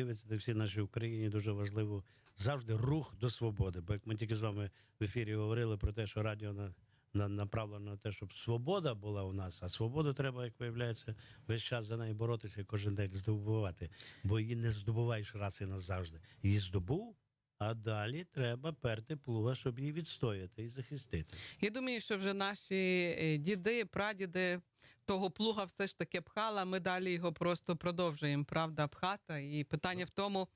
дивиться, всі нашій Україні дуже важливо завжди рух до свободи. Бо як ми тільки з вами в ефірі говорили про те, що радіо на, на направлено на те, щоб свобода була у нас, а свободу треба, як виявляється, весь час за нею боротися кожен день здобувати. Бо її не здобуваєш раз і назавжди. Її здобув, а далі треба перти плуга, щоб її відстояти і захистити. Я думаю, що вже наші е, діди, прадіди того плуга все ж таки пхали, а ми далі його просто продовжуємо, правда, пхати. І питання в тому,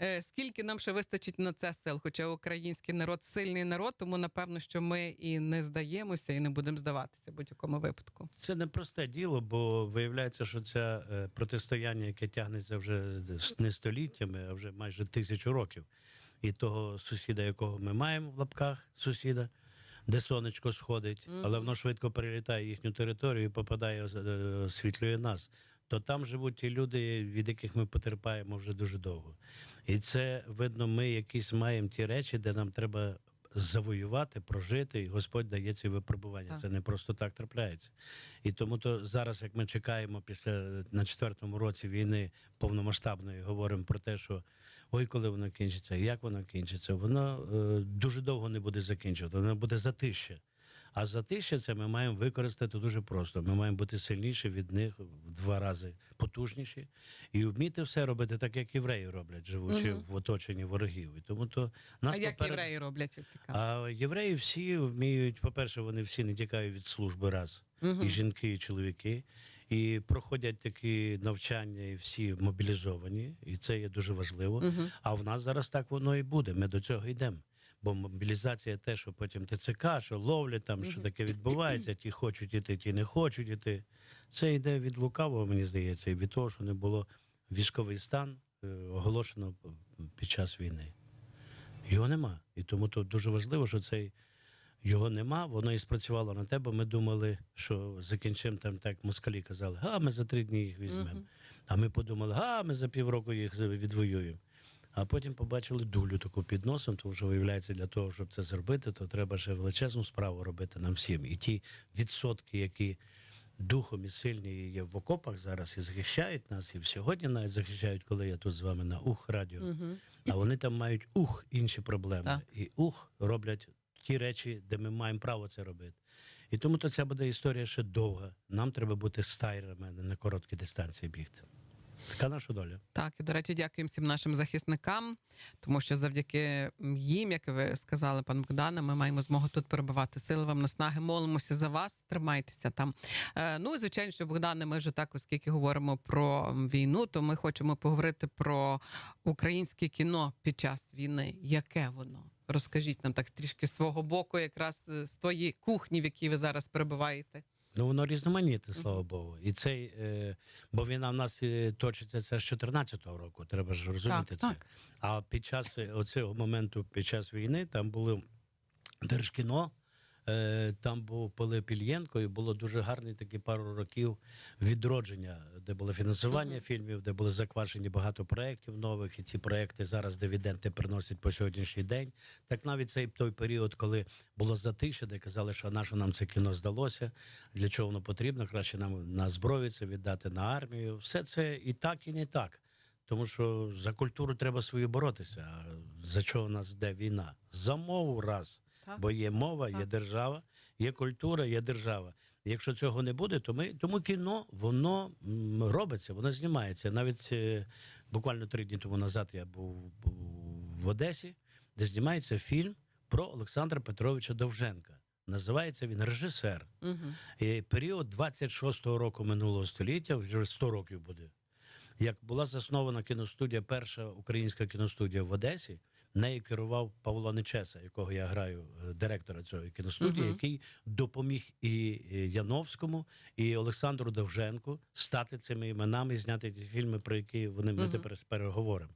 е, скільки нам ще вистачить на це сил. Хоча український народ сильний народ, тому напевно, що ми і не здаємося, і не будемо здаватися в будь-якому випадку. Це не просте діло, бо виявляється, що це е, протистояння, яке тягнеться вже не століттями, а вже майже тисячу років. І того сусіда, якого ми маємо в лапках, сусіда, де сонечко сходить, але воно швидко перелітає їхню територію і попадає, е, освітлює нас. То там живуть ті люди, від яких ми потерпаємо вже дуже довго. І це видно, ми якісь маємо ті речі, де нам треба завоювати, прожити, і Господь дає ці випробування. Так. Це не просто так трапляється. І тому то зараз, як ми чекаємо після на четвертому році війни повномасштабної, говоримо про те, що ой, коли воно кінчиться, як воно кінчиться, воно е, дуже довго не буде закінчувати, воно буде затище. А затище це ми маємо використати дуже просто. Ми маємо бути сильніші від них в два рази потужніші і вміти все робити так, як євреї роблять, живучи Мгм. в оточенні ворогів. І тому то нас а як євреї роблять цікаво? а євреї всі вміють, по-перше, вони всі не тікають від служби раз. Мгм. І жінки, і чоловіки. І проходять такі навчання, і всі мобілізовані, і це є дуже важливо. Мгм. А в нас зараз так воно і буде. Ми до цього йдемо. Бо мобілізація те, що потім ТЦК, що ловлять там, що таке відбувається, ті хочуть іти, ті не хочуть іти. Це йде від лукавого, мені здається, і від того, що не було військовий стан е, оголошено під час війни. Його нема. І тому то дуже важливо, що цей його нема, воно і спрацювало на те, бо ми думали, що закінчимо там, так москалі казали, а ми за три дні їх візьмемо. Мгм. А ми подумали, а ми за півроку їх відвоюємо. А потім побачили дулю таку під носом, тому що виявляється, для того, щоб це зробити, то треба ще величезну справу робити нам всім. І ті відсотки, які духом і сильні є в окопах зараз і захищають нас, і сьогодні навіть захищають, коли я тут з вами на ух радіо. Мгм. А вони там мають ух інші проблеми. Так. І ух роблять ті речі, де ми маємо право це робити. І тому то ця буде історія ще довга. Нам треба бути стайрами, на короткі дистанції бігти. Така наша доля. Так, і до речі, дякуємо всім нашим захисникам, тому що завдяки їм, як ви сказали, пан Богдане, ми маємо змогу тут перебувати. Сили вам наснаги, молимося за вас, тримайтеся там. Е, ну і звичайно, що Богдане, ми вже так, оскільки говоримо про війну, то ми хочемо поговорити про українське кіно під час війни. Яке воно? Розкажіть нам так трішки свого боку, якраз е, з тої кухні, в якій ви зараз перебуваєте. Ну воно різноманітне, слава Богу. І цей, е, бо війна в нас е, точиться це з 14-го року. Треба ж розуміти Так, це. так. А під час оцього моменту, під час війни, там було держкіно. Е, Там був Пилип Ільєнко, і було дуже гарні такі пару років відродження, де було фінансування фільмів, де були заквашені багато проєктів нових, і ці проєкти зараз дивіденти приносять по сьогоднішній день. Так навіть цей той період, коли було затише, де казали, що на що нам це кіно здалося, для чого воно потрібно, краще нам на зброю це віддати на армію. Все це і так, і не так. Тому що за культуру треба свою боротися. А за чого у нас йде війна? За мову раз. Так. Бо є мова, є держава, є культура, є держава. Якщо цього не буде, то ми тому кіно воно робиться, воно знімається. Навіть е, буквально три дні тому назад я був, був в Одесі, де знімається фільм про Олександра Петровича Довженка. Називається він режисер. Угу. І період 26-го року минулого століття, вже 100 років буде. Як була заснована кіностудія, перша українська кіностудія в Одесі, нею керував Павло Нечеса, якого я граю, е, директора цієї кіностудії, Мгм. який допоміг і е, Яновському, і Олександру Довженку стати цими іменами, зняти ті фільми, про які вони ми Мгм. тепер переговоримо.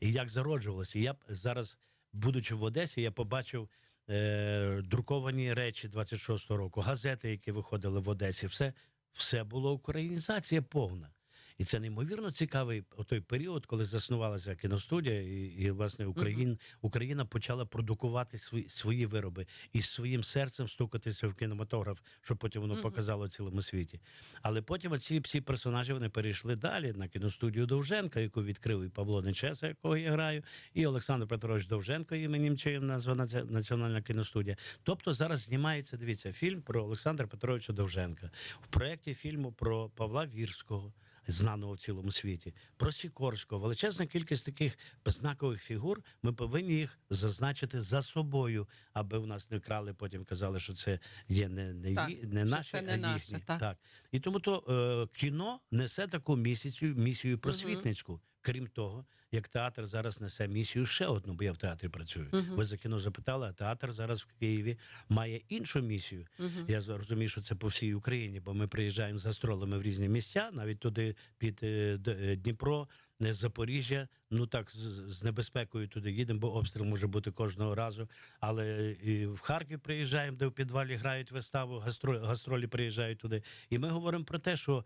І як зароджувалося. Я зараз, будучи в Одесі, я побачив. Е, друковані речі 26-го року, газети, які виходили в Одесі, все, все було українізація повна. І це неймовірно цікавий той період, коли заснувалася кіностудія, і, і власне Україн, Україна почала продукувати свої, свої вироби і своїм серцем стукатися в кінематограф, щоб потім воно показало цілому світі. Але потім ці всі персонажі вони перейшли далі на кіностудію Довженка, яку відкрив і Павло Нечеса, якого я граю, і Олександр Петрович Довженко, іменем чиїм названа ця Національна кіностудія. Тобто зараз знімається, дивіться, фільм про Олександра Петровича Довженка в проєкті фільму про Павла Вірського. Знаного в цілому світі про Сікорського, величезна кількість таких знакових фігур. Ми повинні їх зазначити за собою, аби у нас не крали. Потім казали, що це є не, не, Так, не наші, це не а наше, їхні. так. І тому то е, кіно несе таку місію, місію просвітницьку. Крім того, як театр зараз несе місію ще одну, бо я в театрі працюю. Мгм. Ви за кіно запитали, а театр зараз в Києві має іншу місію. Мгм. Я розумію, що це по всій Україні, бо ми приїжджаємо з гастролями в різні місця, навіть туди під е, е, Дніпро, не Запоріжжя. Ну так з, небезпекою туди їдемо, бо обстріл може бути кожного разу. Але і в Харків приїжджаємо, де в підвалі грають виставу, гастро, гастролі приїжджають туди. І ми говоримо про те, що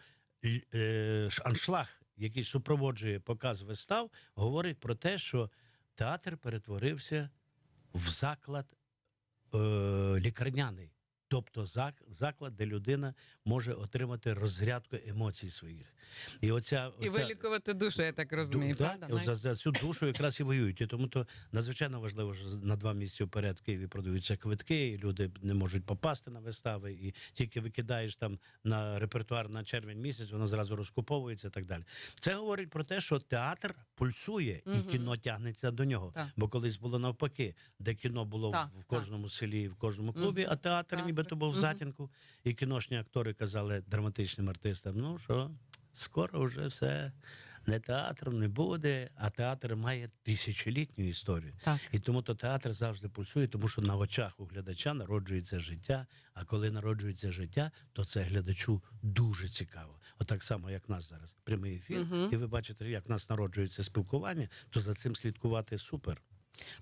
е, аншлаг, який супроводжує показ вистав, говорить про те, що театр перетворився в заклад е, лікарняний. Тобто зак- заклад, де людина може отримати розрядку емоцій своїх. І оця, І оця вилікувати душу, я так розумію, так, правда? за, за цю душу якраз і воюють. І тому то надзвичайно важливо, що на два місяці вперед в Києві продаються квитки, і люди не можуть попасти на вистави. І тільки викидаєш там на репертуар на червень місяць, воно зразу розкуповується і так далі. Це говорить про те, що театр пульсує і кіно тягнеться до нього. Так. Бо колись було навпаки, де кіно було Так, в кожному селі, в кожному клубі, Мгм. а театр Театр. Нібито був в затінку. І кіношні актори казали драматичним артистам: ну що, скоро вже все. Не театром не буде, а театр має тисячолітню історію. Так. І тому то театр завжди пульсує, тому що на очах у глядача народжується життя. А коли народжується життя, то це глядачу дуже цікаво. Отак само, як нас зараз. Прямий ефір, Мгм. і ви бачите, як нас народжується спілкування, то за цим слідкувати супер.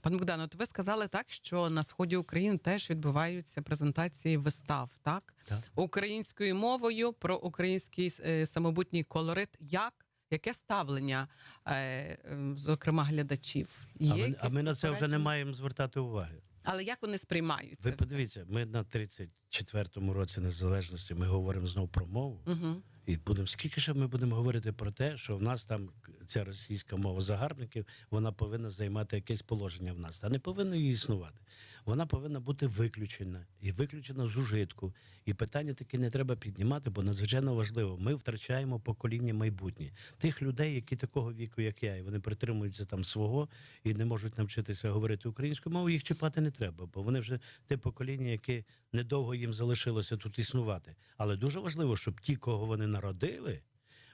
Пан Богдан, от ви сказали так, що на сході України теж відбуваються презентації вистав, так? Так. Українською мовою про український е, самобутній колорит. Як? Яке ставлення, е, зокрема, глядачів? Є А ми, а ми на це вже не маємо звертати уваги. Але як вони сприймають Ви подивіться, ми на 34-му році незалежності ми говоримо знову про мову. Угу. І будемо скільки ще ми будемо говорити про те, що в нас там ця російська мова загарбників, вона повинна займати якесь положення в нас, та не повинна її існувати. Вона повинна бути виключена і виключена з ужитку. І питання таке не треба піднімати, бо надзвичайно важливо. Ми втрачаємо покоління майбутнє тих людей, які такого віку, як я, і вони притримуються там свого і не можуть навчитися говорити українською мовою. Їх чіпати не треба, бо вони вже те покоління, яке недовго їм залишилося тут існувати. Але дуже важливо, щоб ті, кого вони народили,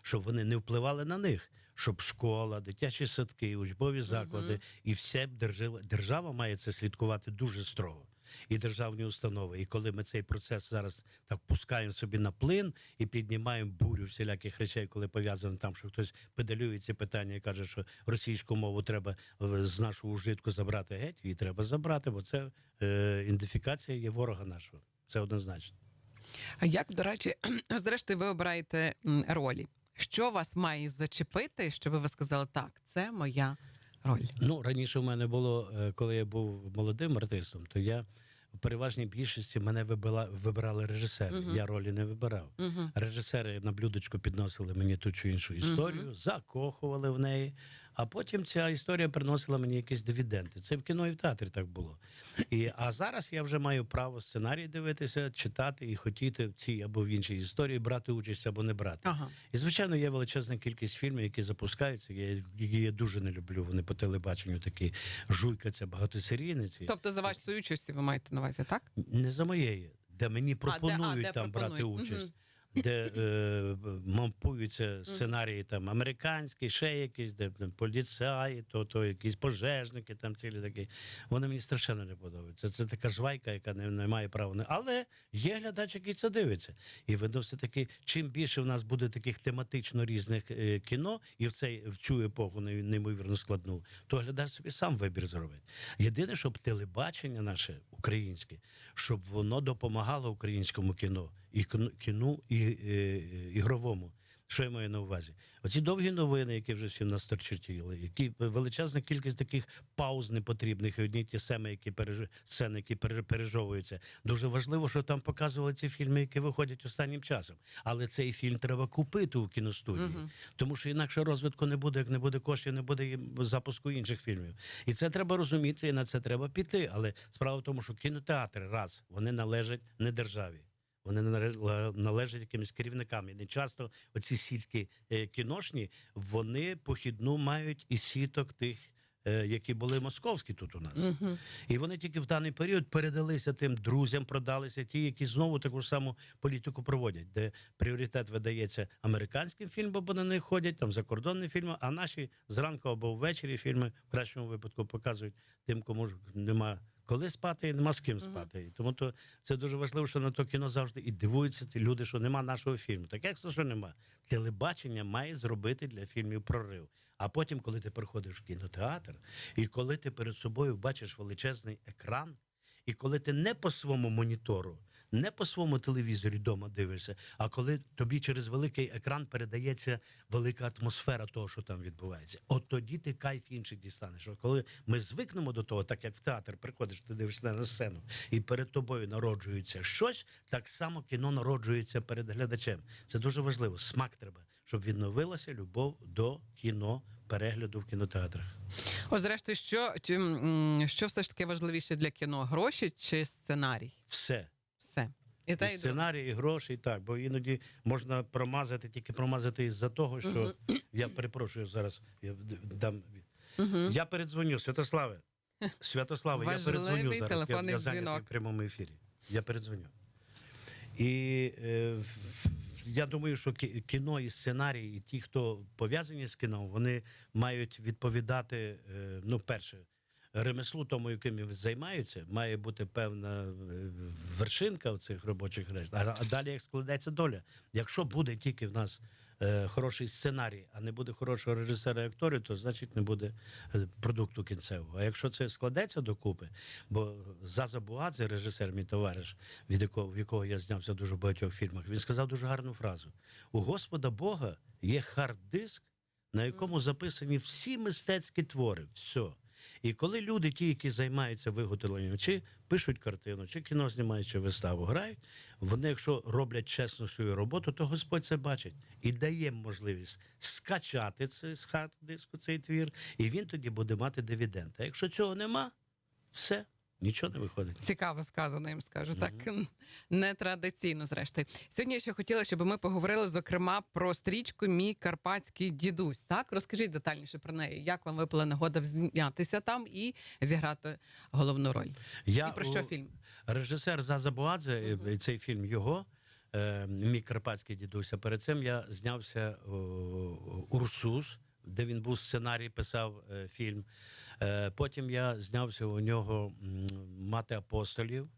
щоб вони не впливали на них. Щоб школа, дитячі садки, учбові заклади і все б держала держава має це слідкувати дуже строго. І державні установи. І коли ми цей процес зараз так пускаємо собі на плин і піднімаємо бурю всіляких речей, коли пов'язано там, що хтось педалює ці питання і каже, що російську мову треба е, з нашого ужитку забрати геть, її треба забрати, бо це е, ідентифікація є ворога нашого. Це однозначно. А як, до речі, зрештою, ви обираєте ролі? Що вас має зачепити, щоб ви сказали, так, це моя роль? Ну раніше в мене було, е, коли я був молодим артистом, то я в переважній більшості мене вибила, вибирали режисери. Мгм. Я ролі не вибирав. Угу. Режисери на блюдочку підносили мені ту чи іншу історію, закохували в неї. А потім ця історія приносила мені якісь дивіденди. Це в кіно і в театрі так було. І, а зараз я вже маю право сценарій дивитися, читати і хотіти в цій або в іншій історії брати участь або не брати. Ага. І звичайно, є величезна кількість фільмів, які запускаються. Я, які я дуже не люблю. Вони по телебаченню такі жуйкаться багатосерійниці. Тобто за вашою участю ви маєте на увазі, так? Не за моєї, де мені пропонують де там брати участь. Мгм. Де е, мампуються сценарії там американські, ще якісь, де там, поліцаї, то, то якісь пожежники, там цілі такі. Вони мені страшенно не подобаються. Це така жвайка, яка не, не має права. Але є глядач, який це дивиться. І видно, все таки, чим більше в нас буде таких тематично різних е, кіно, і в цей в цю епоху неймовірно складну, то глядач собі сам вибір зробить. Єдине, щоб телебачення наше українське, щоб воно допомагало українському кіно і кіну і е, ігровому. Що я маю на увазі? Оці довгі новини, які вже всі насторчертіли, які величезна кількість таких пауз непотрібних, і одні ті самі, які переж... сцени, які переж- пережовуються. Дуже важливо, що там показували ці фільми, які виходять останнім часом. Але цей фільм треба купити у кіностудії, Мгм. тому що інакше розвитку не буде, як не буде коштів, не буде запуску інших фільмів. І це треба розуміти, і на це треба піти. Але справа в тому, що кінотеатри раз вони належать не державі. Вони нале- належать якимось керівникам. І не часто оці сітки е, кіношні вони похідну мають і сіток тих, е, які були московські тут у нас. Мгм. І вони тільки в даний період передалися тим друзям, продалися ті, які знову таку ж саму політику проводять, де пріоритет видається американським фільмам, бо на них ходять там закордонні фільми, а наші зранку або ввечері фільми в кращому випадку показують тим, кому ж нема. Коли спати і нема з ким спати. спати. І Тому то це дуже важливо, що на то кіно завжди і дивуються ті люди, що нема нашого фільму. Так як це, що нема? Телебачення має зробити для фільмів прорив. А потім, коли ти приходиш в кінотеатр, і коли ти перед собою бачиш величезний екран, і коли ти не по своєму монітору, не по своєму телевізорі вдома дивишся, а коли тобі через великий екран передається велика атмосфера того, що там відбувається, от тоді ти кайф інший дістанеш. От коли ми звикнемо до того, так як в театр приходиш, ти дивишся на сцену, і перед тобою народжується щось, так само кіно народжується перед глядачем. Це дуже важливо. Смак треба, щоб відновилася любов до кіно, перегляду в кінотеатрах. Ось, зрештою, що, що все ж таки важливіше для кіно? Гроші чи сценарій? Все. І І і сценарій, і гроші, і так. Бо іноді можна промазати, тільки промазати із-за того, що я перепрошую зараз. Я дам. Я передзвоню, Святославе. Святославе, я передзвоню зараз. Я, я зайнятий в прямому ефірі. Я передзвоню. І е, я думаю, що кі- кіно і сценарій, і ті, хто пов'язані з кіном, вони мають відповідати, е, ну, перше, ремеслу тому, яким займаються, має бути певна е, вершинка в цих робочих решт. А, а далі як складеться доля. Якщо буде тільки в нас е, хороший сценарій, а не буде хорошого режисера і акторів, то значить не буде е, продукту кінцевого. А якщо це складеться докупи, бо Заза Буадзе, режисер, мій товариш, від якого в якого я знявся в дуже багатьох фільмах, він сказав дуже гарну фразу: у Господа Бога є хард-диск, на якому записані всі мистецькі твори. Все. І коли люди, ті, які займаються виготовленням, чи пишуть картину, чи кіно знімають, чи виставу грають, вони, якщо роблять чесно свою роботу, то Господь це бачить і дає можливість скачати це з хат диску, цей твір, і він тоді буде мати дивіденди. А якщо цього нема, все, нічого не виходить. Цікаво сказано, їм скажу. Так нетрадиційно, зрештою. Сьогодні я ще хотіла, щоб ми поговорили, зокрема, про стрічку Мій карпатський дідусь. Так, розкажіть детальніше про неї. Як вам випала нагода знятися там і зіграти головну роль? Я і про що у- фільм? Режисер Заза Буадзе, е, цей фільм його. е, Мій карпатський дідусь. Перед цим я знявся Урсус, де він був сценарій, писав е, фільм. Е, Потім я знявся у нього Мати апостолів.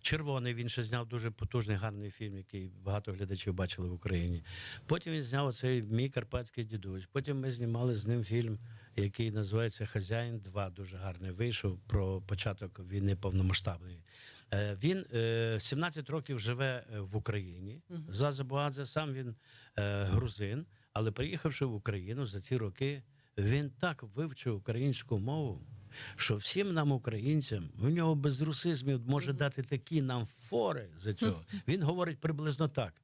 Червоний він ще зняв дуже потужний гарний фільм, який багато глядачів бачили в Україні. Потім він зняв цей мій карпатський дідусь. Потім ми знімали з ним фільм, який називається Хазяїн 2. Дуже гарний вийшов про початок війни повномасштабної. Е, Він е, 17 років живе в Україні. Мгм. Заза Буадзе, сам він грузин, але приїхавши в Україну за ці роки, він так вивчив українську мову. Що всім нам, українцям, в нього без русизмів може дати такі нам фори за цього. Він говорить приблизно так: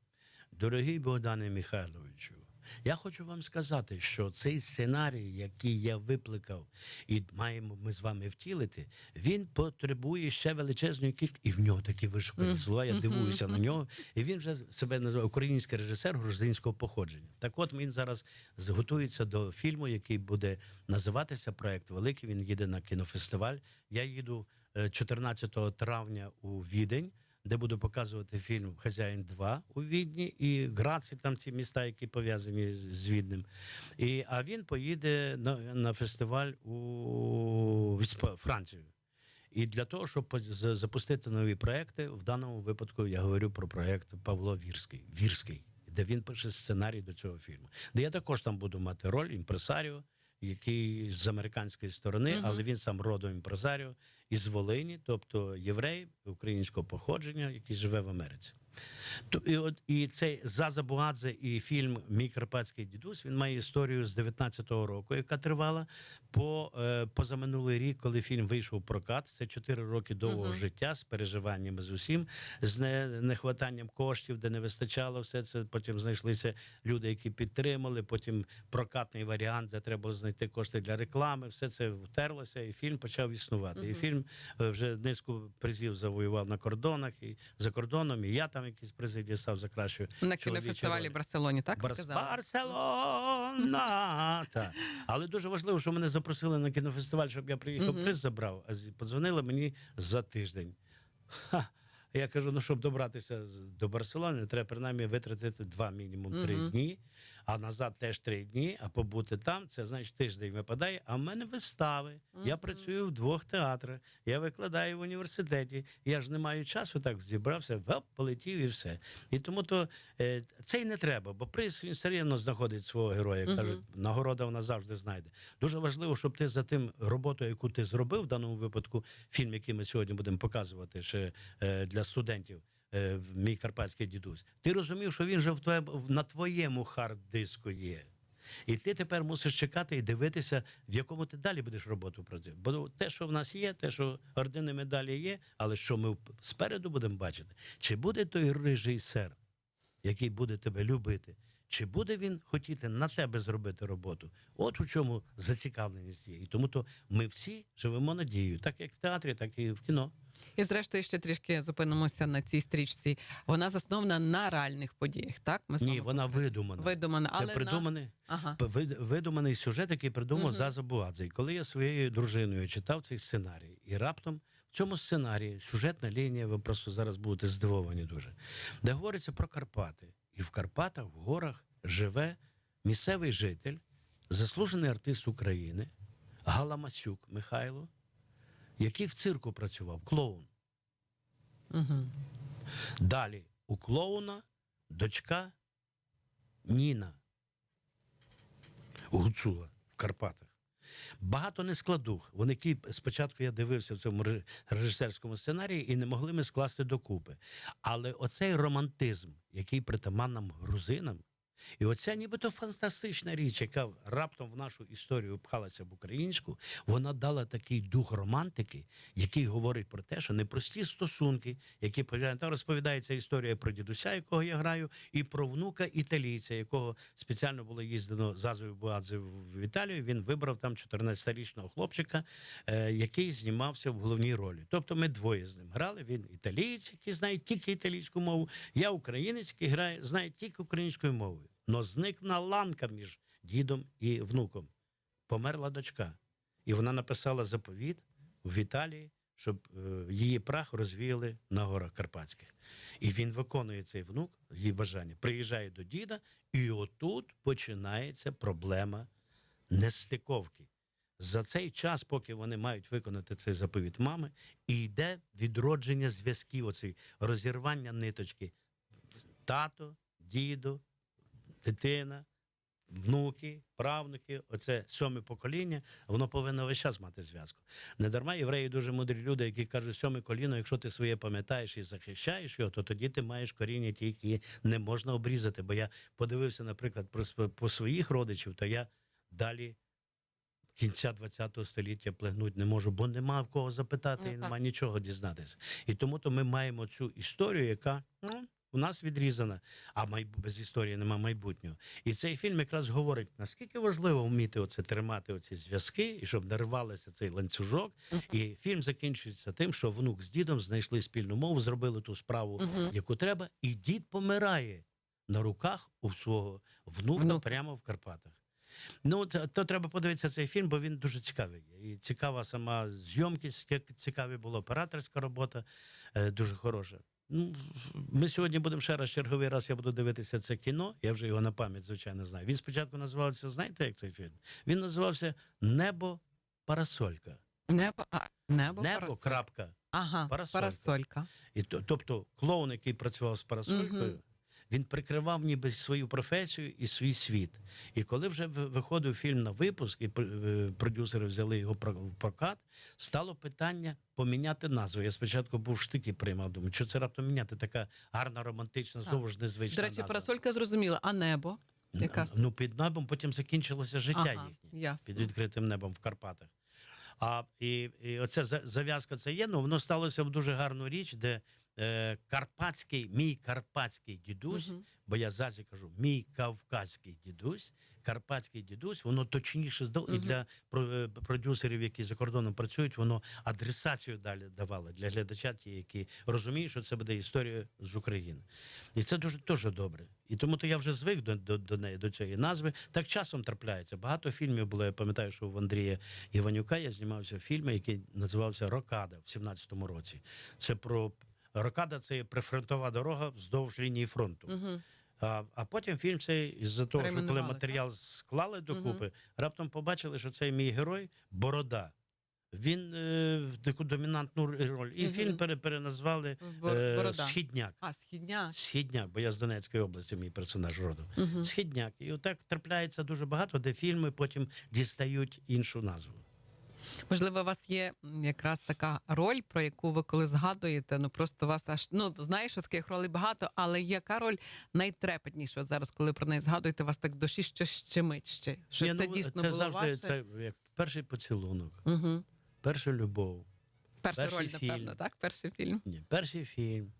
дорогий Богдане Михайловичу, я хочу вам сказати, що цей сценарій, який я викликав, і маємо ми з вами втілити, він потребує ще величезної кількості. І в нього такі вишукані слова. Я дивуюся на нього. І він вже себе називає український режисер грузинського походження. Так от він зараз готується до фільму, який буде називатися проект Великий. Він їде на кінофестиваль. Я їду е, 14 травня у Відень. Де буду показувати фільм Хазяїн 2 у Відні і Граці, там ці міста, які пов'язані з, Віднем. І, а він поїде на, на фестиваль у Францію. І для того, щоб запустити нові проекти, в даному випадку я говорю про проект Павло Вірський, Вірський, де він пише сценарій до цього фільму. Де я також там буду мати роль імпресаріо, який з американської сторони, угу. але він сам родом імпресаріо із Волині, тобто єврей українського походження, який живе в Америці. І, от, і цей Заза Буадзе і фільм Мій Карпатський дідусь він має історію з 19-го року, яка тривала по е, позаминулий рік, коли фільм вийшов у прокат. Це 4 роки довгого Мгм. життя з переживаннями з усім, з не, нехватанням коштів, де не вистачало все це. Потім знайшлися люди, які підтримали. Потім прокатний варіант, де треба було знайти кошти для реклами. Все це втерлося, і фільм почав існувати. І фільм е, вже низку призів завоював на кордонах і за кордоном. І я там якісь призи дістав за кращу На кінофестивалі в Барселоні, так Барс- Барселона. так. Але дуже важливо, що мене запросили на кінофестиваль, щоб я приїхав, приз забрав. А подзвонили мені за тиждень. Ха. Я кажу: ну щоб добратися до Барселони, треба принаймні витратити два мінімум три дні, а назад теж три дні. А побути там, це значить тиждень випадає. А в мене вистави. Я працюю в двох театрах, я викладаю в університеті. Я ж не маю часу, так зібрався, веп, полетів і все. І тому то е, це й не треба, бо приз він все рівно знаходить свого героя. Мгм. Кажуть, нагорода вона завжди знайде. Дуже важливо, щоб ти за тим роботою, яку ти зробив в даному випадку, фільм, який ми сьогодні будемо показувати ще е, для студентів. Е, Мій карпатський дідусь. Ти розумів, що він вже в твоє, на твоєму хард-диску є. І ти тепер мусиш чекати і дивитися, в якому ти далі будеш роботу працювати. Бо те, що в нас є, те, що ордени медалі є, але що ми спереду будемо бачити, чи буде той режисер, який буде тебе любити, чи буде він хотіти на тебе зробити роботу? От у чому зацікавленість є. І тому то ми всі живемо надією, так як в театрі, так і в кіно. І зрештою ще трішки зупинимося на цій стрічці. Вона заснована на реальних подіях, так? Ми Ні, вона видумана. видумана, Це але на... придуманий. Ага. Видуманий сюжет, який придумав Мгм. Заза Буадзе. І коли я своєю дружиною читав цей сценарій, і раптом в цьому сценарії сюжетна лінія, ви просто зараз будете здивовані дуже, де говориться про Карпати. І в Карпатах, в горах, живе місцевий житель, заслужений артист України, Галамасюк Михайло, який в цирку працював, клоун. Угу. Далі у клоуна дочка Ніна Гуцула в Карпатах. Багато нескладух. Вони які спочатку я дивився в цьому режисерському сценарії і не могли ми скласти докупи. Але оцей романтизм, який притаман нам грузинам, і оця нібито фантастична річ, яка раптом в нашу історію впхалася в українську, вона дала такий дух романтики, який говорить про те, що непрості стосунки, які. Там розповідається історія про дідуся, якого я граю, і про внука італійця, якого спеціально було їздено зазою Буадзе в Італію. Він вибрав там 14-річного хлопчика, е, який знімався в головній ролі. Тобто ми двоє з ним грали. Він італієць, який знає тільки італійську мову. Я українець, який грає, знає тільки українською мовою. Но зникла ланка між дідом і внуком. Померла дочка. І вона написала заповіт в Італії, щоб е, її прах розвіяли на горах Карпатських. І він виконує цей внук, її бажання, приїжджає до діда, і отут починається проблема нестиковки. За цей час, поки вони мають виконати цей заповіт мами, і йде відродження зв'язків, оцей розірвання ниточки. Тато, дідо, дитина, внуки, правнуки, оце сьоме покоління, воно повинно весь час мати зв'язку. Не дарма євреї дуже мудрі люди, які кажуть, сьоме коліно, якщо ти своє пам'ятаєш і захищаєш його, то тоді ти маєш коріння ті, які не можна обрізати. Бо я подивився, наприклад, про по своїх родичів, то я далі. Кінця ХХ століття плигнуть не можу, бо нема в кого запитати Ну, і нема нічого дізнатися. І тому то ми маємо цю історію, яка ну, у нас відрізана, а май... без історії нема майбутнього. І цей фільм якраз говорить, наскільки важливо вміти оце тримати оці зв'язки, і щоб не цей ланцюжок. І фільм закінчується тим, що внук з дідом знайшли спільну мову, зробили ту справу, Мгм. яку треба, і дід помирає на руках у свого внука, Внука. прямо в Карпатах. Ну, то, то треба подивитися цей фільм, бо він дуже цікавий. І цікава сама зйомки, цікаві була операторська робота, е, дуже хороша. Ну, ми сьогодні будемо ще раз черговий раз. Я буду дивитися це кіно. Я вже його на пам'ять, звичайно, знаю. Він спочатку називався, знаєте, як цей фільм? Він називався Небо Парасолька. Небо, а, небо, Небо, парасоль. крапка. Ага, парасолька. парасолька. І тобто клоун, який працював з парасолькою, Мгм. Він прикривав ніби свою професію і свій світ. І коли вже виходив фільм на випуск, і е, продюсери взяли його в прокат, стало питання поміняти назву. Я спочатку був штики приймав, думаю, що це раптом міняти така гарна, романтична, знову ж незвична До речі, назва. парасолька зрозуміла, а небо? яка с- Ну, під небом потім закінчилося життя Ага, їхнє ясно. під відкритим небом в Карпатах. А і, і оця за- зав'язка це є. Ну воно сталося в дуже гарну річ, де е, карпатський, мій карпатський дідусь, Мгм. бо я зазі кажу, мій кавказький дідусь, карпатський дідусь, воно точніше здав і для е, продюсерів, які за кордоном працюють, воно адресацію далі давало для глядача, ті, які розуміють, що це буде історія з України. І це дуже дуже добре. І тому то я вже звик до, до, до неї, до цієї назви. Так часом трапляється. Багато фільмів було. Я пам'ятаю, що в Андрія Іванюка я знімався в фільмі, який називався Рокада в 17-му році. Це про Рокада це прифронтова дорога вздовж лінії фронту. Мгм. А, а потім фільм цей з-за того, що коли матеріал склали Мгм. докупи, раптом побачили, що цей мій герой Борода. Він е, таку домінантну роль. І Мгм. фільм пере, переназвали е, Східняк. А, східня. Східняк, бо я з Донецької області, мій персонаж роду. Мгм. Східняк. І отак трапляється дуже багато, де фільми потім дістають іншу назву. Можливо, у вас є якраз така роль, про яку ви коли згадуєте, ну просто вас аж ну знаєш, що таких ролей багато, але яка роль найтрепетніша зараз, коли про неї згадуєте, вас так в душі щось щемить ще? Що Ні, це ну, дійсно це було завжди ваше? це як перший поцілунок, Угу. перша любов. Перша перший роль, напевно, так? Перший фільм. Ні, перший фільм,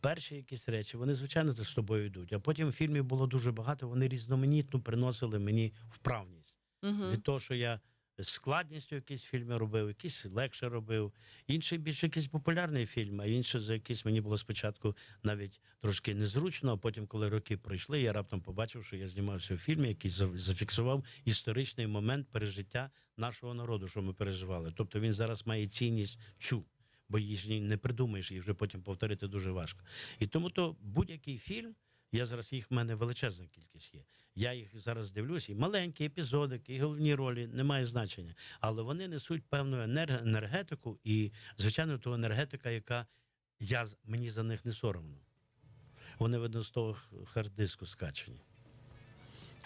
перші якісь речі, вони, звичайно, з тобою йдуть. А потім фільмів було дуже багато, вони різноманітно приносили мені вправність. Угу. Від того, що я складністю якісь фільми робив, якісь легше робив. Інший більш якийсь популярний фільм, а інший за якийсь мені було спочатку навіть трошки незручно, а потім, коли роки пройшли, я раптом побачив, що я знімався у фільмі, який зафіксував історичний момент пережиття нашого народу, що ми переживали. Тобто він зараз має цінність цю. Бо її ж не придумаєш, її вже потім повторити дуже важко. І тому то будь-який фільм, я зараз їх в мене величезна кількість є. Я їх зараз дивлюсь, і маленькі епізодики, і головні ролі немає значення. Але вони несуть певну енергетику, і, звичайно, ту енергетика, яка я мені за них не соромно. Вони видно з того хард-диску скачені.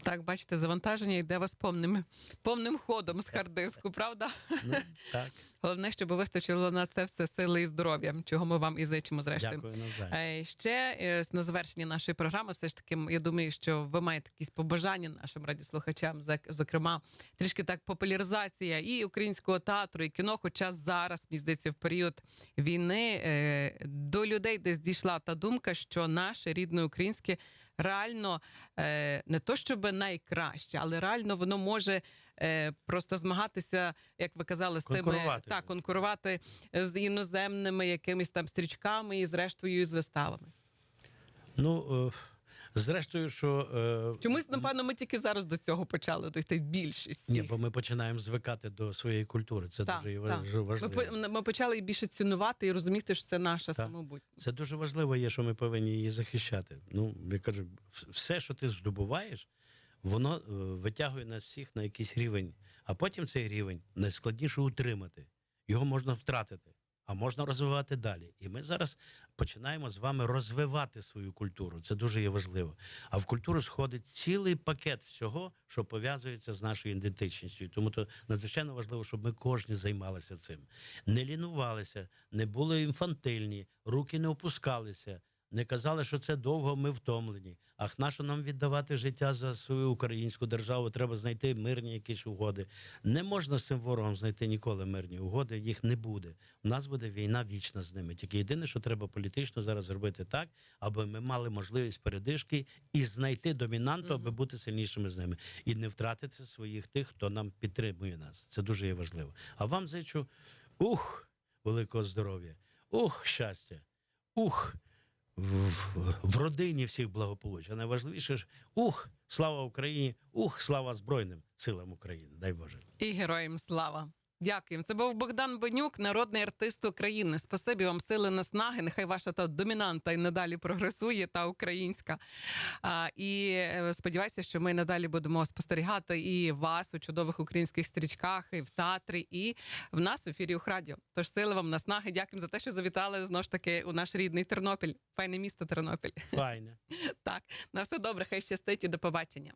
Так, бачите, завантаження йде вас повним, повним ходом з хардиску, правда? Ну, так, Головне, щоб вистачило на це все сили і здоров'я, чого ми вам і зичимо зрештою. дякую навзаєм. Е, Ще е, на завершення нашої програми, все ж таки, я думаю, що ви маєте якісь побажання нашим радіослухачам, зокрема, трішки так популяризація і українського театру, і кіно. Хоча зараз, мені здається, в період війни е, до людей десь дійшла та думка, що наше рідне українське реально не то, щоб найкраще, але реально воно може. Е, Просто змагатися, як ви казали, з тими так, конкурувати з іноземними якимись там стрічками і зрештою з виставами. Ну, е, зрештою, що. е, Чомусь, напевно, ми тільки зараз до цього почали дойти більшість. Ні, бо ми починаємо звикати до своєї культури. Це Так, дуже, так. дуже Ми, важливо. ми почали більше цінувати і розуміти, що це наша Так. самобутність. Це дуже важливо є, що ми повинні її захищати. Ну, я кажу, все, що ти здобуваєш, воно е, витягує нас всіх на якийсь рівень. А потім цей рівень найскладніше утримати. Його можна втратити, а можна розвивати далі. І ми зараз починаємо з вами розвивати свою культуру. Це дуже є важливо. А в культуру сходить цілий пакет всього, що пов'язується з нашою ідентичністю. Тому то надзвичайно важливо, щоб ми кожні займалися цим. Не лінувалися, не були інфантильні, руки не опускалися. Не казали, що це довго, ми втомлені. Ах, нащо нам віддавати життя за свою українську державу? Треба знайти мирні якісь угоди. Не можна з цим ворогом знайти ніколи мирні угоди. Їх не буде. У нас буде війна вічна з ними. Тільки єдине, що треба політично зараз зробити так, аби ми мали можливість передишки і знайти домінанту, аби бути сильнішими з ними, і не втратити своїх тих, хто нам підтримує нас. Це дуже є важливо. А вам зичу ух, великого здоров'я, ух, щастя, ух. В, в, родині всіх благополуччя. Найважливіше ж ух, слава Україні, ух, слава Збройним силам України. Дай Боже. І героям слава. Дякуємо. Це був Богдан Бенюк, народний артист України. Спасибі вам сили наснаги. Нехай ваша та домінанта і надалі прогресує та українська. А, і е, сподіваюся, що ми надалі будемо спостерігати і вас у чудових українських стрічках, і в театрі, і в нас в ефірі Ухрадіо. Тож сили вам наснаги. Дякуємо за те, що завітали знову ж таки у наш рідний Тернопіль. Файне місто Тернопіль. Файне. Так, на все добре, хай щастить і до побачення.